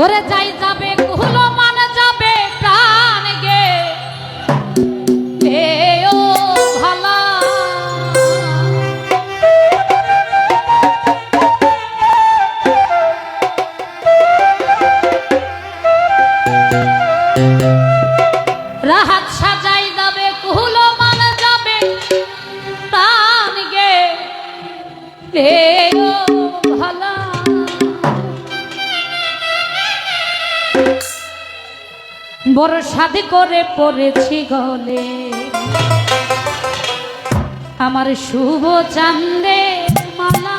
ওরে যাই যাবে কুলো মান যাবে, প্রাণ গে। ও ভালা। রাহাত সাজাই যাবে কুলো মান যাবে, প্রাণ গে। রে বড় করে পড়েছি গলে। আমার শুভ চান্দে মালা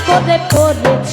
করে করে